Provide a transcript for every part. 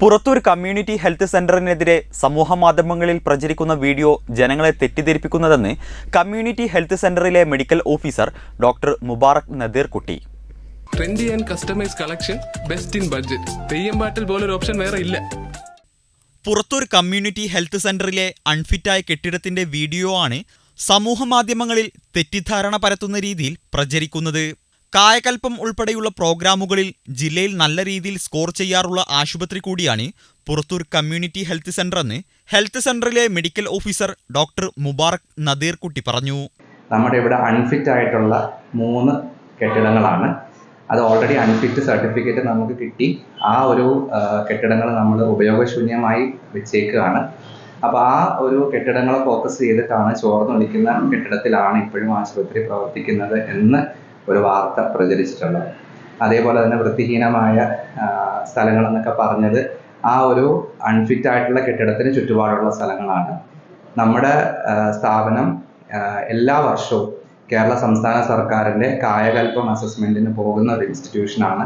Purathur community health സെന്ററിനെതിരെ സമൂഹ മാധ്യമങ്ങളിൽ പ്രചരിക്കുന്ന വീഡിയോ ജനങ്ങളെ തെറ്റിദ്ധരിപ്പിക്കുന്നതെന്ന് കമ്മ്യൂണിറ്റി ഹെൽത്ത് സെന്ററിലെ medical officer doctor Mubarak Nadeer Kutty. Trendy and customise collection best in budget Theyyam പാട്ടിൽ പോലൊരു ഓപ്ഷൻ വേറെ ഇല്ല. പുറത്തൂർ കമ്മ്യൂണിറ്റി ഹെൽത്ത് സെന്ററിലെ അൺഫിറ്റായ കെട്ടിടത്തിന്റെ വീഡിയോ ആണ് സമൂഹ മാധ്യമങ്ങളിൽ തെറ്റിദ്ധാരണ പരത്തുന്ന രീതിയിൽ പ്രചരിക്കുന്നത്. കായകൽപ്പം ഉൾപ്പെടെയുള്ള പ്രോഗ്രാമുകളിൽ ജില്ലയിൽ നല്ല രീതിയിൽ സ്കോർ ചെയ്യാറുള്ള ആശുപത്രി കൂടിയാണ് പുറത്തൂർ കമ്മ്യൂണിറ്റി ഹെൽത്ത് സെന്റർ എന്ന് ഹെൽത്ത് സെന്ററിലെ medical officer doctor Mubarak Nadeerkutty പറഞ്ഞു. നമ്മുടെ ഇവിടെ അൺഫിറ്റ് ആയിട്ടുള്ള മൂന്ന് കെട്ടിടങ്ങളാണ്. അത് ഓൾറെഡി അൺഫിറ്റ് സർട്ടിഫിക്കറ്റ് നമുക്ക് കിട്ടി. ആ ഒരു കെട്ടിടങ്ങൾ നമ്മൾ ഉപയോഗശൂന്യമായി വെച്ചേക്കുകയാണ്. അപ്പോൾ ആ ഒരു കെട്ടിടങ്ങളെ ഫോക്കസ് ചെയ്തിട്ടാണ് ചോർന്നൊലിക്കുന്ന കെട്ടിടത്തിലാണ് ഇപ്പോഴും ആശുപത്രി പ്രവർത്തിക്കുന്നത് എന്ന് ഒരു വാർത്ത പ്രചരിച്ചിട്ടുള്ളത്. അതേപോലെ തന്നെ വൃത്തിഹീനമായ സ്ഥലങ്ങളെന്നൊക്കെ പറഞ്ഞത് ആ ഒരു അൺഫിറ്റ് ആയിട്ടുള്ള കെട്ടിടത്തിന് ചുറ്റുപാടുള്ള സ്ഥലങ്ങളാണ്. നമ്മുടെ സ്ഥാപനം എല്ലാ വർഷവും കേരള സംസ്ഥാന സർക്കാരിന്റെ കായകൽപ്പം അസസ്മെന്റിന് പോകുന്ന ഒരു ഇൻസ്റ്റിറ്റ്യൂഷനാണ്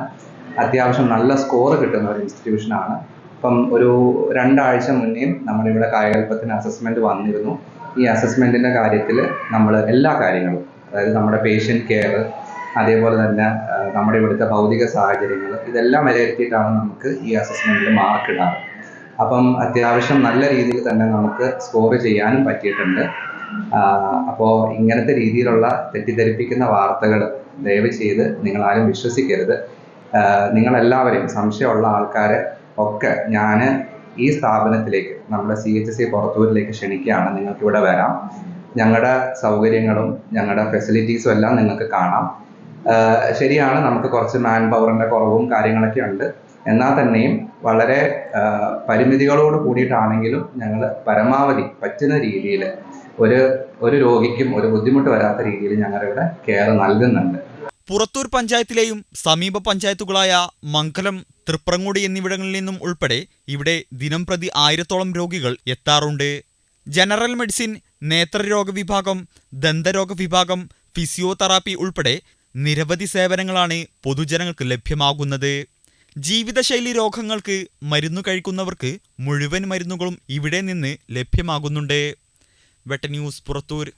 അത്യാവശ്യം നല്ല സ്കോർ കിട്ടുന്ന ഒരു ഇൻസ്റ്റിറ്റ്യൂഷനാണ് അപ്പം ഒരു രണ്ടാഴ്ച മുന്നേയും നമ്മുടെ ഇവിടെ കായകൽപ്പത്തിന് അസസ്മെന്റ് വന്നിരുന്നു. ഈ അസസ്മെന്റിന്റെ കാര്യത്തിൽ നമ്മൾ എല്ലാ കാര്യങ്ങളും അതായത് നമ്മുടെ പേഷ്യന്റ് കെയർ അതേപോലെ തന്നെ നമ്മുടെ ഇവിടുത്തെ ഭൗതിക സാഹചര്യങ്ങൾ ഇതെല്ലാം വിലയിരുത്തിയിട്ടാണ് നമുക്ക് ഈ അസസ്മെന്റിൽ മാർക്ക് ഇടാറ്. അപ്പം അത്യാവശ്യം നല്ല രീതിയിൽ തന്നെ നമുക്ക് സ്കോർ ചെയ്യാനും പറ്റിയിട്ടുണ്ട്. അപ്പോൾ ഇങ്ങനത്തെ രീതിയിലുള്ള തെറ്റിദ്ധരിപ്പിക്കുന്ന വാർത്തകൾ ദയവ് ചെയ്ത് നിങ്ങളാരും വിശ്വസിക്കരുത്. നിങ്ങളെല്ലാവരെയും സംശയമുള്ള ആൾക്കാരെ ഒക്കെ ഞാൻ ഈ സ്ഥാപനത്തിലേക്ക് നമ്മുടെ സി എച്ച് സി പുറത്തൂരിലേക്ക് ക്ഷണിക്കുകയാണ്. നിങ്ങൾക്ക് ഇവിടെ വരാം. ഞങ്ങളുടെ സൗകര്യങ്ങളും ഞങ്ങളുടെ ഫെസിലിറ്റീസും എല്ലാം നിങ്ങൾക്ക് കാണാം. ശരിയാണ്. നമുക്ക് കുറച്ച് മാൻ പവറിന്റെ കുറവും കാര്യങ്ങളൊക്കെ ഉണ്ട്. എന്നാൽ തന്നെയും വളരെ പരിമിതികളോട് കൂടിയിട്ടാണെങ്കിലും ഞങ്ങൾ പരമാവധി പറ്റുന്ന രീതിയിൽ ഒരു ഒരു രോഗിക്കും ഒരു ബുദ്ധിമുട്ട് വരാത്ത രീതിയിൽ ഞങ്ങളിവിടെ കെയർ നൽകുന്നുണ്ട്. പുറത്തൂർ പഞ്ചായത്തിലെയും സമീപ പഞ്ചായത്തുകളായ മംഗലം തൃപ്രങ്ങോടി എന്നിവിടങ്ങളിൽ നിന്നും ഉൾപ്പെടെ ഇവിടെ ദിനം പ്രതി ആയിരത്തോളം രോഗികൾ എത്താറുണ്ട്. ജനറൽ മെഡിസിൻ നേത്രരോഗ വിഭാഗം ദന്തരോഗ വിഭാഗം ഫിസിയോതെറാപ്പി ഉൾപ്പെടെ നിരവധി സേവനങ്ങളാണ് പൊതുജനങ്ങൾക്ക് ലഭ്യമാകുന്നത്. ജീവിതശൈലി രോഗങ്ങൾക്ക് മരുന്നു കഴിക്കുന്നവർക്ക് മുഴുവൻ മരുന്നുകളും ഇവിടെ നിന്ന് ലഭ്യമാകുന്നുണ്ട്. വെട്ട ന്യൂസ് പുറത്തൂർ.